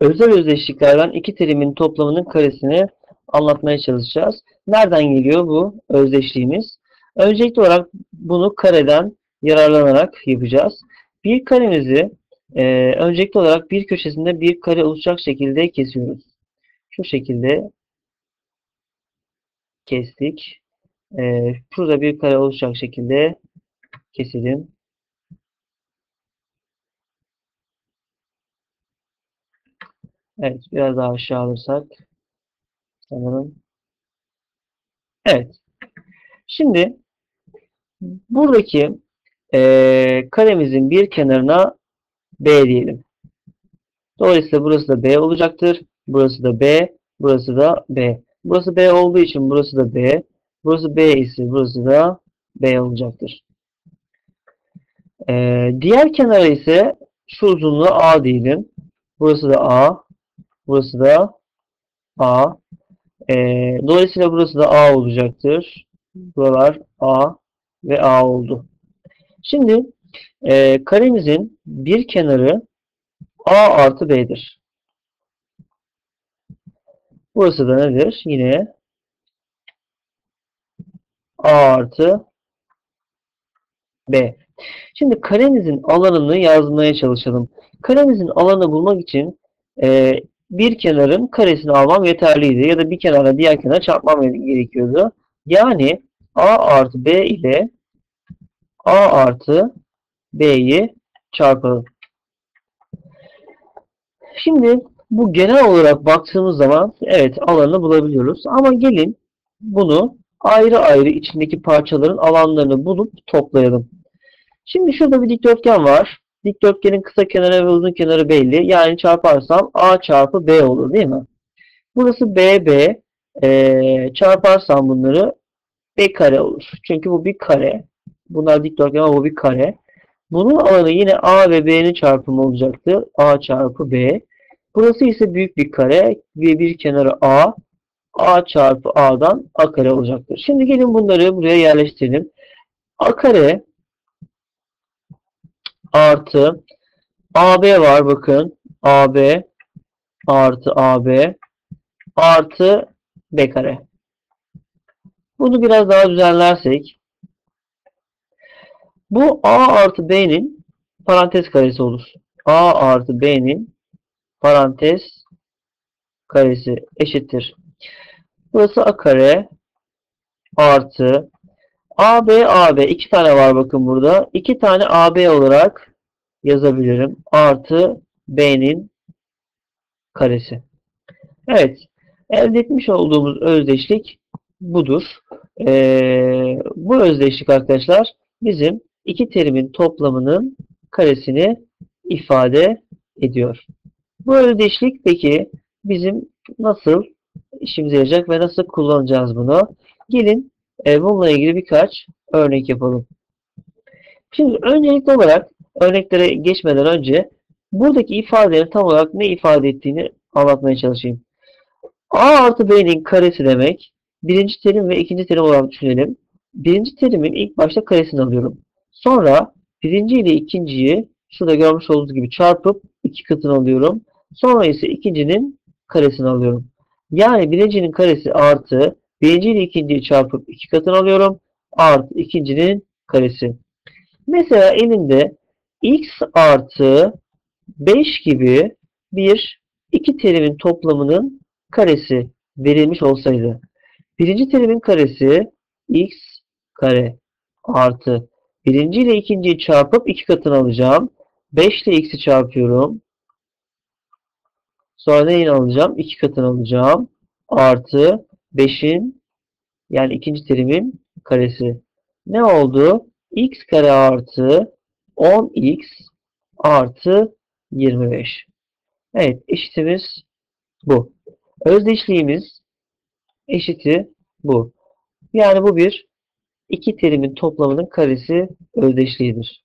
özel özdeşliklerden iki terimin toplamının karesini anlatmaya çalışacağız. Nereden geliyor bu özdeşliğimiz? Öncelikli olarak bunu kareden yararlanarak yapacağız. Bir karemizi e, öncelikli olarak bir köşesinde bir kare oluşacak şekilde kesiyoruz. Şu şekilde kestik. E, şurada bir kare oluşacak şekilde keselim. Evet, biraz daha aşağı alırsak sanırım. Evet. Şimdi buradaki e, karemizin bir kenarına B diyelim. Dolayısıyla burası da B olacaktır. Burası da B. Burası da B. Burası B olduğu için burası da B. Burası B ise burası da B olacaktır. Ee, diğer kenara ise şu uzunluğu A diyelim. Burası da A. Burası da A. Ee, dolayısıyla burası da A olacaktır. Buralar A ve A oldu. Şimdi e, karemizin bir kenarı A artı B'dir. Burası da nedir? Yine A artı B. Şimdi karemizin alanını yazmaya çalışalım. Karemizin alanını bulmak için e, bir kenarın karesini almam yeterliydi. Ya da bir kenara diğer kenara çarpmam gerekiyordu. Yani A artı B ile A artı B'yi çarpalım. Şimdi bu genel olarak baktığımız zaman evet alanını bulabiliyoruz. Ama gelin bunu ayrı ayrı içindeki parçaların alanlarını bulup toplayalım. Şimdi şurada bir dikdörtgen var. Dikdörtgenin kısa kenarı ve uzun kenarı belli. Yani çarparsam A çarpı B olur değil mi? Burası BB. Ee, çarparsam bunları B kare olur. Çünkü bu bir kare. Bunlar dikdörtgen ama bu bir kare. Bunun alanı yine A ve B'nin çarpımı olacaktı. A çarpı B. Burası ise büyük bir kare ve bir kenarı A. A çarpı A'dan A kare olacaktır. Şimdi gelin bunları buraya yerleştirelim. A kare artı AB var bakın. AB artı AB artı B kare. Bunu biraz daha düzenlersek bu A artı B'nin parantez karesi olur. A artı B'nin parantez karesi eşittir. Burası A kare artı AB AB iki tane var bakın burada. İki tane AB olarak yazabilirim. Artı B'nin karesi. Evet. Elde etmiş olduğumuz özdeşlik budur. Ee, bu özdeşlik arkadaşlar bizim iki terimin toplamının karesini ifade ediyor. Bu özdeşlik peki bizim nasıl işimize yarayacak ve nasıl kullanacağız bunu? Gelin e, bununla ilgili birkaç örnek yapalım. Şimdi öncelikli olarak örneklere geçmeden önce buradaki ifadelerin tam olarak ne ifade ettiğini anlatmaya çalışayım. A artı B'nin karesi demek birinci terim ve ikinci terim olarak düşünelim. Birinci terimin ilk başta karesini alıyorum. Sonra birinci ile ikinciyi şurada görmüş olduğunuz gibi çarpıp iki katını alıyorum. Sonra ise ikincinin karesini alıyorum. Yani birincinin karesi artı birinci ile ikinciyi çarpıp iki katını alıyorum. Artı ikincinin karesi. Mesela elimde x artı 5 gibi bir iki terimin toplamının karesi verilmiş olsaydı. Birinci terimin karesi x kare artı birinci ile ikinciyi çarpıp iki katını alacağım. 5 ile x'i çarpıyorum. Sonra neyin alacağım? 2 katını alacağım. Artı 5'in yani ikinci terimin karesi. Ne oldu? x kare artı 10x artı 25. Evet eşitimiz bu. Özdeşliğimiz eşiti bu. Yani bu bir iki terimin toplamının karesi özdeşliğidir.